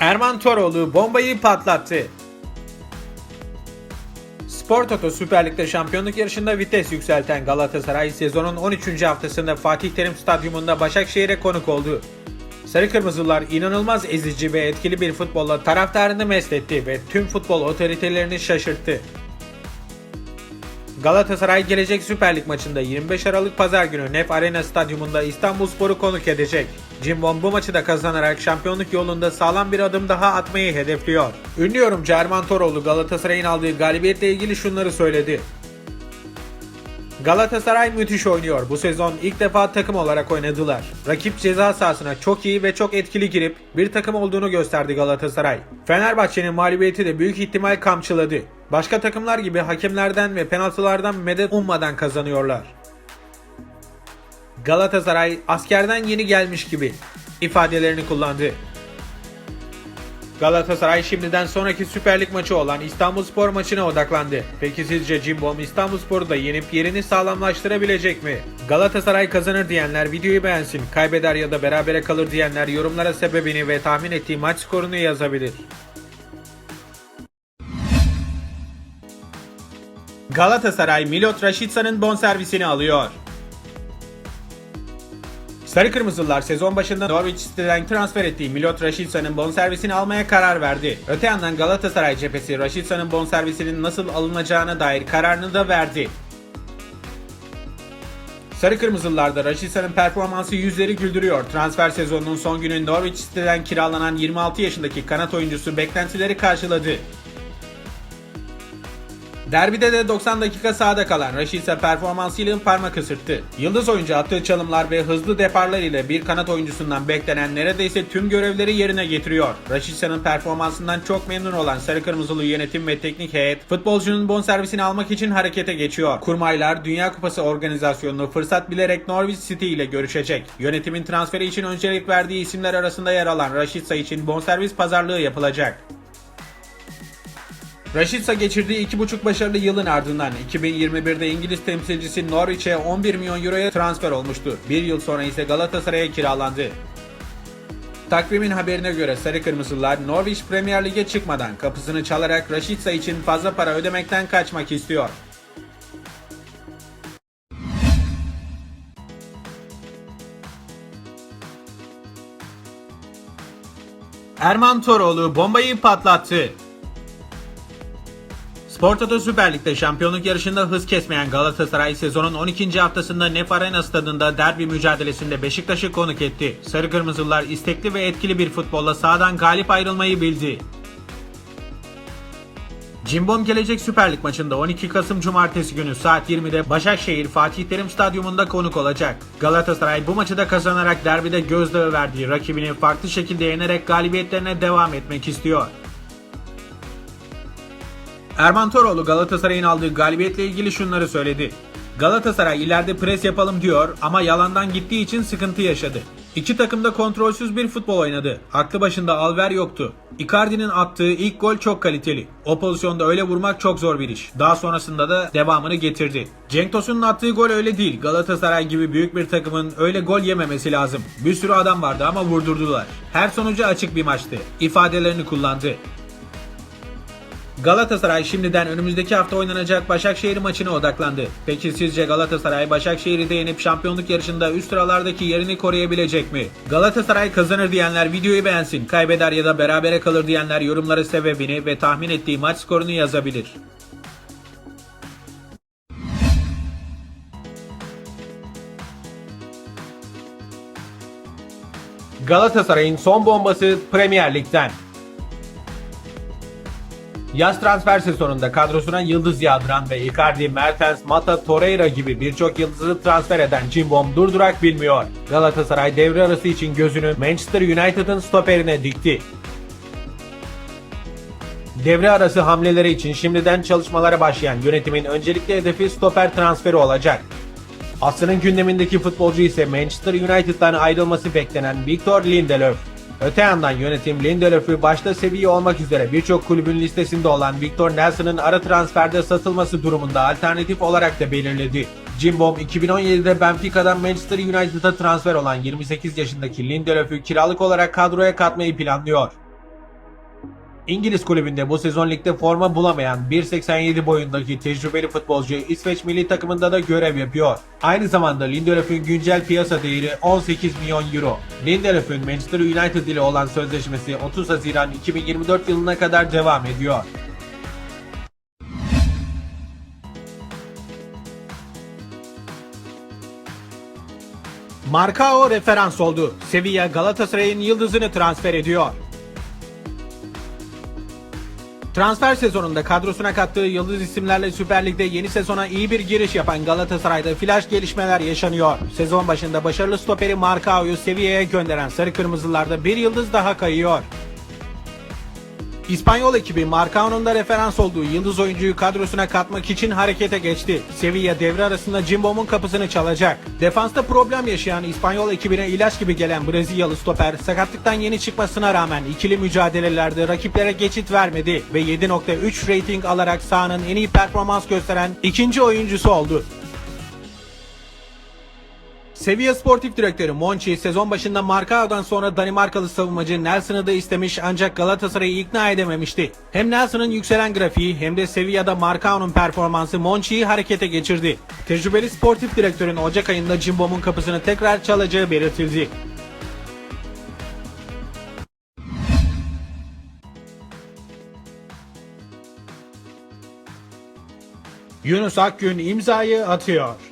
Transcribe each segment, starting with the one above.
Erman Toroğlu bombayı patlattı. Spor Toto Süper Lig'de şampiyonluk yarışında vites yükselten Galatasaray sezonun 13. haftasında Fatih Terim Stadyumunda Başakşehir'e konuk oldu. Sarı Kırmızılar inanılmaz ezici ve etkili bir futbolla taraftarını mest etti ve tüm futbol otoritelerini şaşırttı. Galatasaray gelecek Süper Lig maçında 25 Aralık Pazar günü Nef Arena Stadyumunda İstanbulspor'u konuk edecek. Cimbom bu maçı da kazanarak şampiyonluk yolunda sağlam bir adım daha atmayı hedefliyor. Ünlü yorumcu Erman Toroğlu Galatasaray'ın aldığı galibiyetle ilgili şunları söyledi. Galatasaray müthiş oynuyor. Bu sezon ilk defa takım olarak oynadılar. Rakip ceza sahasına çok iyi ve çok etkili girip bir takım olduğunu gösterdi Galatasaray. Fenerbahçe'nin mağlubiyeti de büyük ihtimal kamçıladı. Başka takımlar gibi hakemlerden ve penaltılardan medet ummadan kazanıyorlar. Galatasaray askerden yeni gelmiş gibi ifadelerini kullandı. Galatasaray şimdiden sonraki Süper Lig maçı olan İstanbulspor maçına odaklandı. Peki sizce Cimbom İstanbulspor'u da yenip yerini sağlamlaştırabilecek mi? Galatasaray kazanır diyenler videoyu beğensin, kaybeder ya da berabere kalır diyenler yorumlara sebebini ve tahmin ettiği maç skorunu yazabilir. Galatasaray Milot Rashidsa'nın bonservisini alıyor. Sarı Kırmızılar sezon başında Norwich City'den transfer ettiği Milot Rashidsa'nın bonservisini almaya karar verdi. Öte yandan Galatasaray cephesi Rashidsa'nın bonservisinin nasıl alınacağına dair kararını da verdi. Sarı Kırmızılılarda Rashidsa'nın performansı yüzleri güldürüyor. Transfer sezonunun son günü Norwich City'den kiralanan 26 yaşındaki kanat oyuncusu beklentileri karşıladı. Derbide de 90 dakika sahada kalan Rashica performansıyla parmak ısırttı. Yıldız oyuncu attığı çalımlar ve hızlı deparlar ile bir kanat oyuncusundan beklenen neredeyse tüm görevleri yerine getiriyor. Rashica'nın performansından çok memnun olan Sarı Kırmızılı yönetim ve teknik heyet futbolcunun bonservisini almak için harekete geçiyor. Kurmaylar Dünya Kupası organizasyonunu fırsat bilerek Norwich City ile görüşecek. Yönetimin transferi için öncelik verdiği isimler arasında yer alan Rashica için bonservis pazarlığı yapılacak. Rashica geçirdiği 2,5 başarılı yılın ardından 2021'de İngiliz temsilcisi Norwich'e 11 milyon euroya transfer olmuştu. Bir yıl sonra ise Galatasaray'a kiralandı. Takvimin haberine göre Sarı Kırmızılar Norwich Premier Lig'e çıkmadan kapısını çalarak Rashica için fazla para ödemekten kaçmak istiyor. Erman Toroğlu bombayı patlattı. Spor Toto Süper Lig'de şampiyonluk yarışında hız kesmeyen Galatasaray sezonun 12. haftasında Nef Arena stadında derbi mücadelesinde Beşiktaş'ı konuk etti. Sarı Kırmızılar istekli ve etkili bir futbolla sahadan galip ayrılmayı bildi. Cimbom gelecek Süper Lig maçında 12 Kasım Cumartesi günü saat 20'de Başakşehir Fatih Terim Stadyumunda konuk olacak. Galatasaray bu maçı da kazanarak derbide gözdağı verdiği rakibini farklı şekilde yenerek galibiyetlerine devam etmek istiyor. Erman Toroğlu Galatasaray'ın aldığı galibiyetle ilgili şunları söyledi. Galatasaray ileride pres yapalım diyor ama yalandan gittiği için sıkıntı yaşadı. İki takım da kontrolsüz bir futbol oynadı. Aklı başında Alver yoktu. Icardi'nin attığı ilk gol çok kaliteli. O pozisyonda öyle vurmak çok zor bir iş. Daha sonrasında da devamını getirdi. Cenk Tosun'un attığı gol öyle değil. Galatasaray gibi büyük bir takımın öyle gol yememesi lazım. Bir sürü adam vardı ama vurdurdular. Her sonucu açık bir maçtı. İfadelerini kullandı. Galatasaray şimdiden önümüzdeki hafta oynanacak Başakşehir maçına odaklandı. Peki sizce Galatasaray Başakşehir'i de yenip şampiyonluk yarışında üst sıralardaki yerini koruyabilecek mi? Galatasaray kazanır diyenler videoyu beğensin. Kaybeder ya da berabere kalır diyenler yorumlara sebebini ve tahmin ettiği maç skorunu yazabilir. Galatasaray'ın son bombası Premier Lig'den. Yaz transfer sezonunda kadrosuna yıldız yağdıran ve Icardi, Mertens, Mata, Torreira gibi birçok yıldızı transfer eden Cimbom durdurak bilmiyor. Galatasaray devre arası için gözünü Manchester United'ın stoperine dikti. Devre arası hamleleri için şimdiden çalışmalara başlayan yönetimin öncelikli hedefi stoper transferi olacak. Asrın gündemindeki futbolcu ise Manchester United'dan ayrılması beklenen Victor Lindelöf. Öte yandan yönetim Lindelöf'ü başta seviye olmak üzere birçok kulübün listesinde olan Victor Nelson'ın ara transferde satılması durumunda alternatif olarak da belirledi. Cimbom 2017'de Benfica'dan Manchester United'a transfer olan 28 yaşındaki Lindelöf'ü kiralık olarak kadroya katmayı planlıyor. İngiliz kulübünde bu sezon ligde forma bulamayan 1.87 boyundaki tecrübeli futbolcu İsveç milli takımında da görev yapıyor. Aynı zamanda Lindelöf'ün güncel piyasa değeri 18 milyon euro. Lindelöf'ün Manchester United ile olan sözleşmesi 30 Haziran 2024 yılına kadar devam ediyor. Marcao referans oldu. Sevilla Galatasaray'ın yıldızını transfer ediyor. Transfer sezonunda kadrosuna kattığı yıldız isimlerle Süper Lig'de yeni sezona iyi bir giriş yapan Galatasaray'da flash gelişmeler yaşanıyor. Sezon başında başarılı stoperi Marcao'yu Sevilla'ya gönderen Sarı Kırmızılarda bir yıldız daha kayıyor. İspanyol ekibi Marcao'nun da referans olduğu yıldız oyuncuyu kadrosuna katmak için harekete geçti. Sevilla devre arasında Cimbom'un kapısını çalacak. Defansta problem yaşayan İspanyol ekibine ilaç gibi gelen Brezilyalı stoper sakatlıktan yeni çıkmasına rağmen ikili mücadelelerde rakiplere geçit vermedi ve 7.3 rating alarak sahanın en iyi performans gösteren ikinci oyuncusu oldu. Sevilla Sportif Direktörü Monchi sezon başında Marcao'dan sonra Danimarkalı savunmacı Nelson'ı da istemiş ancak Galatasaray'ı ikna edememişti. Hem Nelson'ın yükselen grafiği hem de Sevilla'da Marcao'nun performansı Monchi'yi harekete geçirdi. Tecrübeli sportif direktörün Ocak ayında Cimbom'un kapısını tekrar çalacağı belirtildi. Yunus Akgün imzayı atıyor.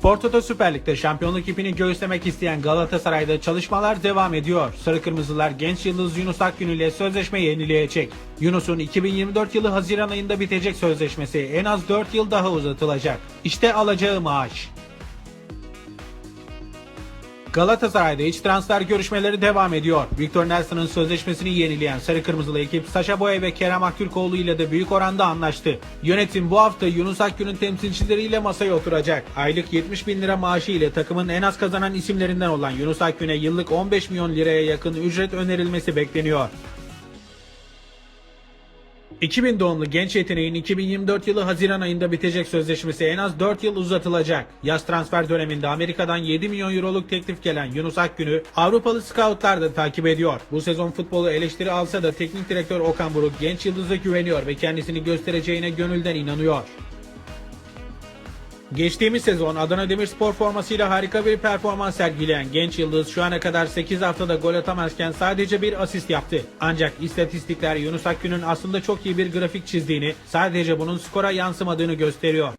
Spor Toto Süper Lig'de şampiyonluk ipini göğüslemek isteyen Galatasaray'da çalışmalar devam ediyor. Sarı Kırmızılar genç yıldız Yunus Akgün ile sözleşme yenileyecek. Yunus'un 2024 yılı Haziran ayında bitecek sözleşmesi en az 4 yıl daha uzatılacak. İşte alacağı maaş. Galatasaray'da iç transfer görüşmeleri devam ediyor. Victor Nelson'ın sözleşmesini yenileyen Sarı Kırmızılı ekip Saşa Boya ve Kerem Aktürkoğlu ile de büyük oranda anlaştı. Yönetim bu hafta Yunus Akgün'ün temsilcileriyle masaya oturacak. Aylık 70 bin lira maaşı ile takımın en az kazanan isimlerinden olan Yunus Akgün'e yıllık 15 milyon liraya yakın ücret önerilmesi bekleniyor. 2000 doğumlu genç yeteneğin 2024 yılı Haziran ayında bitecek sözleşmesi en az 4 yıl uzatılacak. Yaz transfer döneminde Amerika'dan 7 milyon euroluk teklif gelen Yunus Akgün'ü Avrupalı scoutlar da takip ediyor. Bu sezon futbolu eleştiri alsa da teknik direktör Okan Buruk genç yıldıza güveniyor ve kendisini göstereceğine gönülden inanıyor. Geçtiğimiz sezon Adana Demirspor formasıyla harika bir performans sergileyen genç yıldız şu ana kadar 8 haftada gol atamazken sadece bir asist yaptı. Ancak istatistikler Yunus Akgün'ün aslında çok iyi bir grafik çizdiğini, sadece bunun skora yansımadığını gösteriyor.